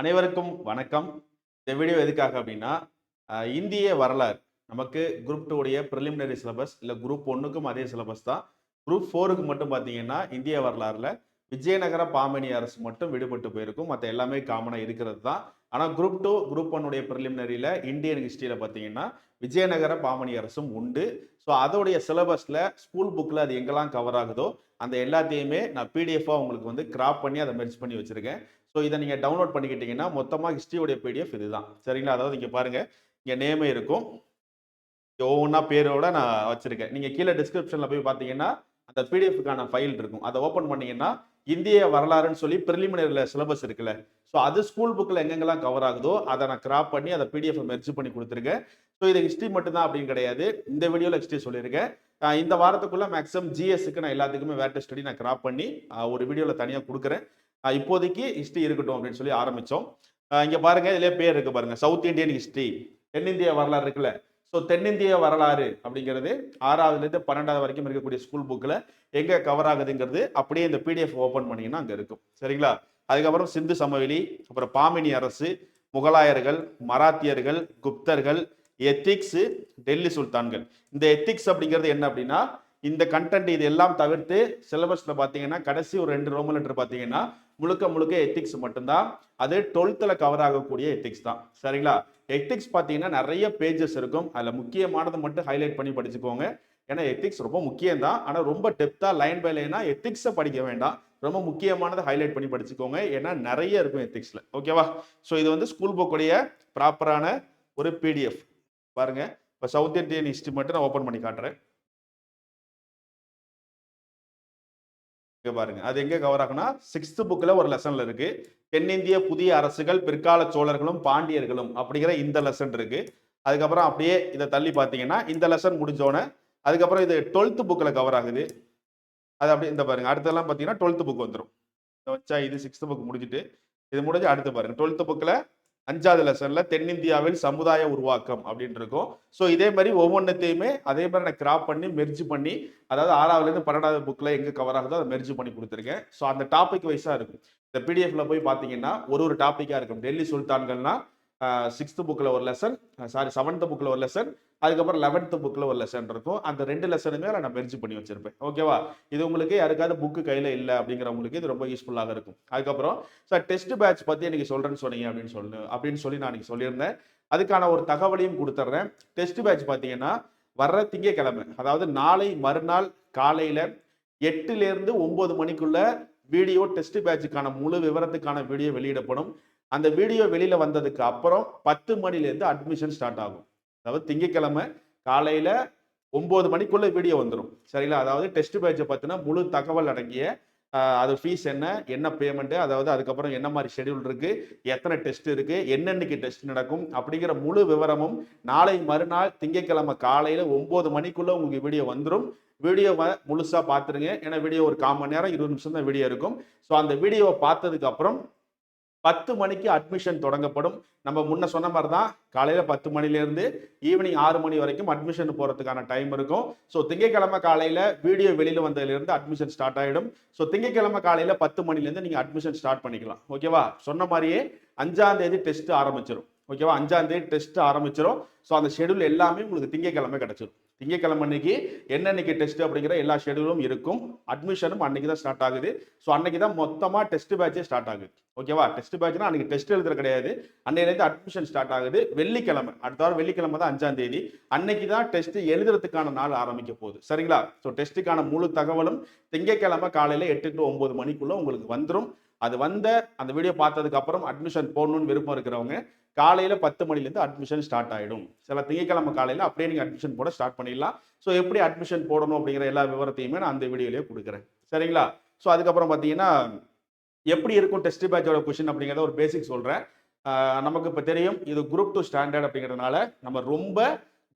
அனைவருக்கும் வணக்கம். இந்த வீடியோ எதுக்காக அப்படின்னா இந்திய வரலாறு. நமக்கு குரூப் டூ உடைய ப்ரிலிமினரி சிலபஸ் இல்லை குரூப் ஒன்றுக்கும் அதே சிலபஸ் தான். குரூப் ஃபோருக்கு மட்டும் பார்த்தீங்கன்னா இந்திய வரலாறுல விஜயநகர பாமணி அரசு மட்டும் விடுபட்டு போயிருக்கும். மற்ற எல்லாமே காமனாக இருக்கிறது தான். ஆனால் குரூப் டூ குரூப் ஒன்னுடைய ப்ரிலிமினரியில் இந்தியன் ஹிஸ்ட்ரியில் பார்த்தீங்கன்னா விஜயநகர பாமணி அரசும் உண்டு. ஸோ அதோடைய சிலபஸில் ஸ்கூல் புக்கில் அது எங்கெல்லாம் கவர் ஆகுதோ அந்த எல்லாத்தையுமே நான் பிடிஎஃபாக உங்களுக்கு வந்து கிராப் பண்ணி அதை மெர்ஜ் பண்ணி வச்சுருக்கேன். ஸோ இதை நீங்கள் டவுன்லோட் பண்ணிக்கிட்டீங்கன்னா மொத்தமாக ஹிஸ்ட்ரியோடைய பிடிஎஃப் இதுதான். சரிங்களா? அதாவது இங்கே பாருங்கள் இங்கே நேமே இருக்கும். ஒவ்வொன்றா பேரோட நான் வச்சுருக்கேன். நீங்கள் கீழே டிஸ்கிரிப்ஷனில் போய் பார்த்தீங்கன்னா அந்த பிடிஎஃப்க்கான ஃபைல் இருக்கும். அதை ஓப்பன் பண்ணீங்கன்னா இந்திய வரலாறுன்னு சொல்லி பிரிலிமினரியில் சிலபஸ் இருக்குல்ல. ஸோ அது ஸ்கூல் புக்கில் எங்கெங்கெல்லாம் கவர் ஆகுதோ அதை நான் கிராப் பண்ணி அதை பிடிஎஃப் மெர்ஜ் பண்ணி கொடுத்துருக்கேன். ஸோ இது ஹிஸ்ட்ரி மட்டும்தான் அப்படின்னு கிடையாது. இந்த வீடியோவில் ஹிஸ்ட்ரி சொல்லியிருக்கேன். இந்த வாரத்துக்குள்ளே மேக்ஸிமம் ஜிஎஸ்க்கு நான் எல்லாத்துக்குமே வேட்ட ஸ்டடி நான் கிராப் பண்ணி ஒரு வீடியோவில் தனியாக கொடுக்குறேன். இப்போதைக்கு ஹிஸ்ட்ரி இருக்கட்டும் அப்படின்னு சொல்லி ஆரம்பித்தோம் இங்கே பாருங்க இதுலேயே பேர் இருக்கு பாருங்கள் சவுத் இந்தியன் ஹிஸ்ட்ரி தென்னிந்திய வரலாறு இருக்குல்ல. ஸோ தென்னிந்திய வரலாறு அப்படிங்கிறது ஆறாவதுலேருந்து பன்னெண்டாவது வரைக்கும் இருக்கக்கூடிய ஸ்கூல் புக்கில் எங்கே கவர் ஆகுதுங்கிறது அப்படியே இந்த பிடிஎஃப் ஓப்பன் பண்ணிங்கன்னா அங்கே இருக்கும். சரிங்களா? அதுக்கப்புறம் சிந்து சமவெளி அப்புறம் பாமினி அரசு முகலாயர்கள் மராத்தியர்கள் குப்தர்கள் எத்திக்ஸு டெல்லி சுல்தான்கள். இந்த எத்திக்ஸ் அப்படிங்கிறது என்ன அப்படின்னா இந்த கண்டென்ட் இது எல்லாம் தவிர்த்து சிலபஸில் பார்த்தீங்கன்னா கடைசி ஒரு ரெண்டு ரோமல் லெட்டர் பார்த்தீங்கன்னா முழுக்க முழுக்க எத்திக்ஸ் மட்டும்தான். அது டுவெல்த்தில் கவர் ஆகக்கூடிய எத்திக்ஸ் தான். சரிங்களா? எத்திக்ஸ் பார்த்தீங்கன்னா நிறைய பேஜஸ் இருக்கும். அதில் முக்கியமானதை மட்டும் ஹைலைட் பண்ணி படிச்சுக்கோங்க. ஏன்னா எத்திக்ஸ் ரொம்ப முக்கியம் தான் ஆனால் ரொம்ப டெப்த்தாக லைன் பை லைனாக எத்திக்ஸை படிக்க வேண்டாம். ரொம்ப முக்கியமானதை ஹைலைட் பண்ணி படிச்சுக்கோங்க. ஏன்னா நிறைய இருக்கும் எத்திக்ஸில் ஓகேவா ஸோ இது வந்து ஸ்கூல் புக்குடைய ப்ராப்பரான ஒரு பிடிஎஃப் பாருங்க. இப்போ சவுத் இந்தியன் ஹிஸ்ட்ரி மட்டும் நான் ஓப்பன் பண்ணி காட்டுறேன். இங்க பாருங்க. அது எங்க கவர் ஆகுனா சிக்ஸ்த் புக்ல ஒரு லெசன்ல இருக்கு. தென்னிந்திய புதிய அரசுகள் பிற்கால சோழர்களும் பாண்டியர்களும் அப்படிங்கிற இந்த லெசன் இருக்கு. அதுக்கப்புறம் அப்படியே இதை தள்ளி பார்த்தீங்கன்னா இந்த லெசன் முடிஞ்சோடனே அதுக்கப்புறம் இது டுவெல்த் புக்கில் கவர் ஆகுது. அது அப்படியே இந்த பாருங்க. அடுத்ததெல்லாம் பார்த்தீங்கன்னா டுவெல்த் புக் வந்துடும் வச்சா இது சிக்ஸ்த் புக் முடிஞ்சிட்டு இது முடிஞ்சு அடுத்து பாருங்க. டுவெல்த் புக்கில் அஞ்சாவது லெசன்ல தென்னிந்தியாவில் சமுதாய உருவாக்கம் அப்படின்னு இருக்கும். ஸோ இதே மாதிரி ஒவ்வொன்றத்தையுமே அதே மாதிரி நான் கிராப் பண்ணி மெர்ஜ் பண்ணி அதாவது ஆறாவதுலேருந்து பன்னெண்டாவது புக்கில் எங்கே கவர் ஆகுதோ அதை மெர்ஜ் பண்ணி கொடுத்துருக்கேன். ஸோ அந்த டாபிக் வைஸாக இருக்கும். இந்த பிடிஎஃப்ல போய் பார்த்தீங்கன்னா ஒரு ஒரு டாப்பிக்காக இருக்கும். டெல்லி சுல்தான்கள்னா சிக்ஸ்த்து புக்கில் ஒரு லெசன் சாரி செவன்த்து புக்கில் ஒரு லெசன் அதுக்கப்புறம் லெவன்த்து புக்கில் ஒரு லெசன் இருக்கும். அந்த ரெண்டு லெசனுமே நான் மெர்ஜ் பண்ணி வச்சிருப்பேன். ஓகேவா இது உங்களுக்கு யாருக்காவது புக்கு கையில் இல்லை அப்படிங்கிறவங்களுக்கு இது ரொம்ப யூஸ்ஃபுல்லாக இருக்கும். அதுக்கப்புறம் சார் டெஸ்ட் பேட்ச் பற்றி எனக்கு சொல்கிறேன்னு சொன்னீங்க அப்படின்னு சொல்லு அப்படின்னு சொல்லி நான் இன்னைக்கு சொல்லியிருந்தேன். அதுக்கான ஒரு தகவலையும் கொடுத்துட்றேன் டெஸ்ட் பேட்ச் பார்த்தீங்கன்னா வர்ற திங்கக்கிழமை அதாவது நாளை மறுநாள் காலையில் எட்டுலேருந்து ஒம்பது மணிக்குள்ளே வீடியோ டெஸ்ட் பேட்சுக்கான முழு விவரத்துக்கான வீடியோ வெளியிடப்படும். அந்த வீடியோ வெளியில் வந்ததுக்கு அப்புறம் பத்து மணிலேருந்து அட்மிஷன் ஸ்டார்ட் ஆகும். அதாவது திங்கக்கிழமை காலையில் ஒம்பது மணிக்குள்ள வீடியோ வந்துடும் சரிங்களா? அதாவது டெஸ்ட் பேட்சை பற்றின முழு தகவல் அடங்கிய அது ஃபீஸ் என்ன என்ன பேமெண்ட்டு அதாவது அதுக்கப்புறம் என்ன மாதிரி ஷெடியூல் இருக்குது எத்தனை டெஸ்ட் இருக்குது என்னென்னைக்கு டெஸ்ட் நடக்கும் அப்படிங்கிற முழு விவரமும் நாளை மறுநாள் திங்கக்கிழமை காலையில் ஒம்பது மணிக்குள்ளே உங்களுக்கு வீடியோ வந்துடும் வீடியோவை முழுசாக பார்த்துருங்க. ஏன்னா வீடியோ ஒரு கால் மணி நேரம் இருபது நிமிஷம் தான் வீடியோ இருக்கும். ஸோ அந்த வீடியோவை பார்த்ததுக்கு அப்புறம் பத்து மணிக்கு அட்மிஷன் தொடங்கப்படும். நம்ம முன்ன சொன்ன மாதிரி தான் காலையில் பத்து மணிலேருந்து ஈவினிங் ஆறு மணி வரைக்கும் அட்மிஷன் போகிறதுக்கான டைம் இருக்கும். ஸோ திங்கக்கிழமை காலையில் வீடியோ வெளியில் வந்ததுலேருந்து அட்மிஷன் ஸ்டார்ட் ஆகிடும் ஸோ திங்கக்கிழமை காலையில் பத்து மணிலேருந்து நீங்கள் அட்மிஷன் ஸ்டார்ட் பண்ணிக்கலாம். ஓகேவா சொன்ன மாதிரியே அஞ்சாம் தேதி டெஸ்ட் ஆரம்பிச்சிடும் ஓகேவா அஞ்சாம் தேதி டெஸ்ட் ஆரம்பிச்சிடும் ஸோ அந்த ஷெடியூல் எல்லாமே உங்களுக்கு திங்கக்கிழமை கிடச்சிடும் திங்கட்கிழமை அன்னைக்கு என்னன்னைக்கு டெஸ்ட் அப்படிங்கிற எல்லா ஷெடியூலும் இருக்கும். அட்மிஷனும் அன்னைக்கு தான் ஸ்டார்ட் ஆகுது. ஸோ அன்னைக்கு தான் மொத்தமாக டெஸ்ட் பேட்சே ஸ்டார்ட் ஆகுது. ஓகேவா டெஸ்ட் பேட்ச்னா அன்னைக்கு டெஸ்ட் எழுதுற கிடையாது. அன்னையிலேருந்து அட்மிஷன் ஸ்டார்ட் ஆகுது. வெள்ளிக்கிழமை அடுத்த வாரம் வெள்ளிக்கிழமை தான் அஞ்சாம் தேதி. அன்னைக்கு தான் டெஸ்ட் எழுதுறதுக்கான நாள் ஆரம்பிக்க போகுது. சரிங்களா? ஸோ டெஸ்ட்டுக்கான முழு தகவலும் திங்கக்கிழமை காலையில் எட்டு டு ஒம்பது மணிக்குள்ள உங்களுக்கு வந்துடும் அது வந்த அந்த வீடியோ பார்த்ததுக்கு அப்புறம் அட்மிஷன் போடணும்னு விருப்பம் இருக்கிறவங்க காலையில் பத்து மணிலேருந்து அட்மிஷன் ஸ்டார்ட் ஆகிடும் சில திங்கக்கிழமை காலையில் அப்படியே நீங்கள் அட்மிஷன் போட ஸ்டார்ட் பண்ணிடலாம். ஸோ எப்படி அட்மிஷன் போடணும் அப்படிங்கிற எல்லா விவரத்தையுமே நான் அந்த வீடியோலேயே கொடுக்குறேன். சரிங்களா? ஸோ அதுக்கப்புறம் பார்த்தீங்கன்னா எப்படி இருக்கும் டெஸ்ட் பேட்சோட கொஷின் அப்படிங்கிறத ஒரு பேசிக் சொல்கிறேன் நமக்கு இப்போ தெரியும் இது குரூப் டூ ஸ்டாண்டர்ட் அப்படிங்கிறதுனால நம்ம ரொம்ப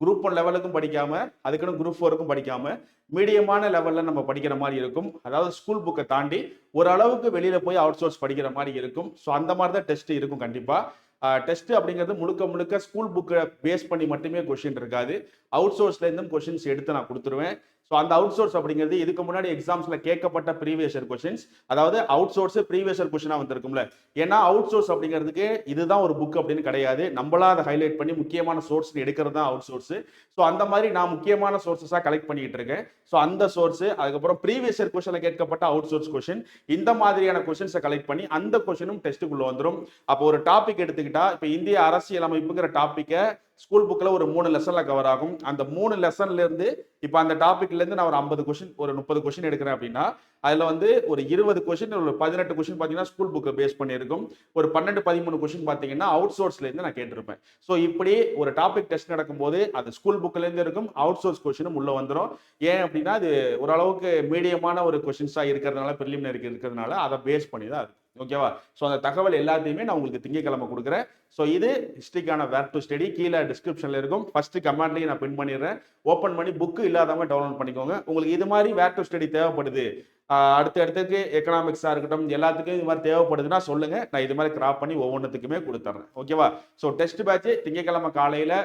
குரூப் ஒன் லெவலுக்கும் படிக்காமல் அதுக்குன்னு குரூப் ஃபோருக்கும் படிக்காமல் மீடியமான லெவலில் நம்ம படிக்கிற மாதிரி இருக்கும். அதாவது ஸ்கூல் புக்கை தாண்டி ஓரளவுக்கு வெளியில் போய் அவுட் சோர்ஸ் படிக்கிற மாதிரி இருக்கும். ஸோ அந்த மாதிரி தான் டெஸ்ட் இருக்கும் கண்டிப்பாக டெஸ்ட் அப்படிங்கிறது முழுக்க முழுக்க ஸ்கூல் புக்கை பேஸ் பண்ணி மட்டுமே கொஷின் இருக்காது. அவுட் சோர்ஸ்லேருந்தும் கொஷின்ஸ் எடுத்து நான் கொடுத்துருவேன். ஸோ அந்த அவுட் சோர்ஸ் அப்படிங்கிறது இதுக்கு முன்னாடி எக்ஸாம்ஸில் கேட்கப்பட்ட ப்ரீவியஸ் கொஷின்ஸ் அதாவது அவுட் சோர்ஸ் ப்ரீவியஸ் கொஷினாக வந்திருக்கும்ல. ஏன்னா அவுட் சோர்ஸ் அப்படிங்கிறதுக்கு இதுதான் ஒரு புக் அப்படின்னு கிடையாது. நம்மளா அதை ஹைலைட் பண்ணி முக்கியமான சோர்ஸ் எடுக்கிறது தான் அவுட் சோர்ஸ் ஸோ அந்த மாதிரி நான் முக்கியமான சோர்சஸாக கலெக்ட் பண்ணிட்டு இருக்கேன். ஸோ அந்த சோர்ஸ் அதுக்கப்புறம் ப்ரீவியஸர் கொஷனில் கேட்கப்பட்ட அவுட் சோர்ஸ் கொஷின் இந்த மாதிரியான கொஷின்ஸை கலெக்ட் பண்ணி அந்த கொஷினும் டெஸ்ட்டுக்குள்ளே வந்துடும் அப்போ ஒரு டாபிக் எடுத்துக்கிட்டா இப்போ இந்திய அரசியலமைப்புங்கிற டாப்பிக்கை ஸ்கூல் புக்கில் ஒரு மூணு லெசனில் கவர் ஆகும். அந்த மூணு லெசன்லேருந்து இப்போ அந்த டாப்பிக்லேருந்து நான் ஒரு ஐம்பது கொஷின் ஒரு முப்பது கொஷின் எடுக்கிறேன் அப்படின்னா அதில் வந்து ஒரு இருபது கொஷின் ஒரு பதினெட்டு கொஷின் பார்த்தீங்கன்னா ஸ்கூல் புக்கை பேஸ் பண்ணியிருக்கும். ஒரு பன்னெண்டு பதிமூணு கொஷின் பார்த்தீங்கன்னா அவுட் சோர்ஸ்லேருந்து நான் கேட்டிருப்பேன். ஸோ இப்படி ஒரு டாபிக் டெஸ்ட் நடக்கும்போது அது ஸ்கூல் புக்கிலேருந்து இருக்கும் அவுட் சோர்ஸ் கொஷினும் உள்ளே வந்துடும் ஏன் அப்படின்னா அது ஓரளவுக்கு மீடியமான ஒரு கொஷின்ஸாக இருக்கிறதுனால பிரிலிமினரிக்கு இருக்கிறதுனால அதை பேஸ் பண்ணி தான் இருக்கும் ஓகேவா ஸோ அந்த தகவல் எல்லாத்தையுமே நான் உங்களுக்கு திங்கக்கிழமை கொடுக்குறேன். ஸோ இது ஹிஸ்ட்ரிக்கான வேர் டு ஸ்டடி கீழே டிஸ்கிரிப்ஷனில் இருக்கும். ஃபஸ்ட்டு கமெண்ட்லேயும் நான் பின் பண்ணிடுறேன். ஓப்பன் பண்ணி புக்கு இல்லாதவங்க டவுன்லோட் பண்ணிக்கோங்க. உங்களுக்கு இது மாதிரி வேர் டு ஸ்டடி தேவைப்படுது. அடுத்த இடத்துக்கு எக்கனாமிக்ஸாக இருக்கட்டும் எல்லாத்துக்கும் இது மாதிரி தேவைப்படுதுன்னா சொல்லுங்கள் நான் இது மாதிரி கிராப் பண்ணி ஒவ்வொன்றுத்துக்குமே கொடுத்துட்றேன். ஓகேவா ஸோ டெஸ்ட் பேட்ச் திங்கக்கிழமை காலையில்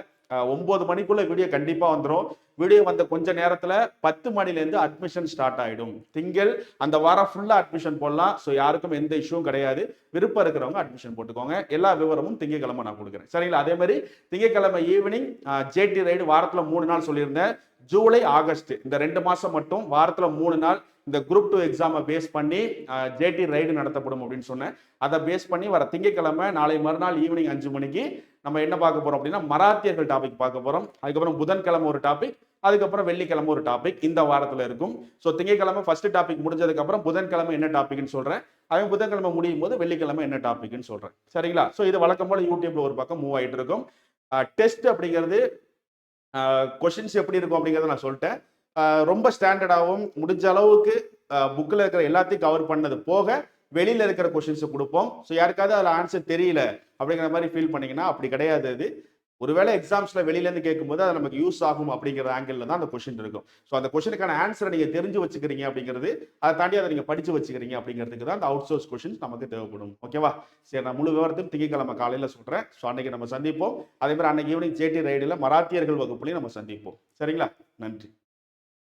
ஒம்பது மணிக்குள்ள வீடியோ கண்டிப்பாக வந்துடும் வீடியோ வந்த கொஞ்ச நேரத்தில் பத்து மணிலேருந்து அட்மிஷன் ஸ்டார்ட் ஆகிடும் திங்கள் அந்த வாரம் ஃபுல்லாக அட்மிஷன் போடலாம். ஸோ யாருக்கும் எந்த இஷ்யூவும் கிடையாது. விருப்பம் இருக்கிறவங்க அட்மிஷன் போட்டுக்கோங்க. எல்லா விவரமும் திங்கக்கிழமை நான் கொடுக்குறேன். சரிங்களா? அதே மாதிரி திங்கக்கிழமை ஈவினிங் ஜேடி ரைடு வாரத்தில் மூணு நாள் சொல்லியிருந்தேன். ஜூலை ஆகஸ்ட் இந்த ரெண்டு மாதம் மட்டும் வாரத்தில் மூணு நாள் இந்த குரூப் டூ எக்ஸாமை பேஸ் பண்ணி ஜேடி ரைடு நடத்தப்படும் அப்படின்னு சொன்னேன். அதை பேஸ் பண்ணி வர திங்கக்கிழமை நாளை மறுநாள் ஈவினிங் அஞ்சு மணிக்கு நம்ம என்ன பார்க்க போறோம் அப்படின்னா மராத்தியர்கள் டாபிக் பார்க்க போறோம். அதுக்கப்புறம் புதன்கிழமை ஒரு டாபிக் அதுக்கப்புறம் வெள்ளிக்கிழமை ஒரு டாபிக் இந்த வாரத்தில் இருக்கும். ஸோ திங்கக்கிழமை ஃபர்ஸ்ட் டாபிக் முடிஞ்சதுக்கப்புறம் புதன்கிழமை என்ன டாபிக்னு சொல்றேன். அவன் புதன்கிழமை முடியும் போது வெள்ளிக்கிழமை என்ன டாபிக்னு சொல்றேன். சரிங்களா? ஸோ இது வழக்கம் போல யூடியூப்ல ஒரு பக்கம் மூவ் ஆயிட்டு இருக்கும். டெஸ்ட் அப்படிங்கிறது கொஷின்ஸ் எப்படி இருக்கும் அப்படிங்கிறத நான் சொல்லிட்டேன். ரொம்ப ஸ்டாண்டர்டாகவும் முடிஞ்ச அளவுக்கு புக்கில் இருக்கிற எல்லாத்தையும் கவர் பண்ணது போக வெளியில் இருக்கிற கொஷின்ஸை கொடுப்போம். ஸோ யாருக்காவது அதில் ஆன்சர் தெரியல அப்படிங்கிற மாதிரி ஃபீல் பண்ணிங்கன்னா அப்படி கிடையாது அது. ஒருவேளை எக்ஸாம்ஸில் வெளியிலேருந்து கேட்கும்போது அது நமக்கு யூஸ் ஆகும் அப்படிங்கிற ஆங்கிளில் தான் அந்த கொஷின் இருக்கும். ஸோ அந்த கொஷனுக்கான ஆன்சரை நீங்கள் தெரிஞ்சு வச்சுக்கிறீங்க அப்படிங்கிறது அதை தாண்டி அதை நீங்கள் படித்து வச்சுக்கிறீங்க அப்படிங்கிறதுக்கு தான் அந்த அவுட் சோர்ஸ் கொஷின்ஸ் நமக்கு தேவைப்படும். ஓகேவா சரி நான் முழு விவரத்தையும் திங்கக்கிழமை காலையில் சொல்கிறேன் ஸோ அன்னைக்கு நம்ம சந்திப்போம். அதே மாதிரி அன்னைக்கு ஈவினிங் ஜேடி ரைடில் மராத்தியர்கள் வகுப்புலையும் நம்ம சந்திப்போம். சரிங்களா? நன்றி.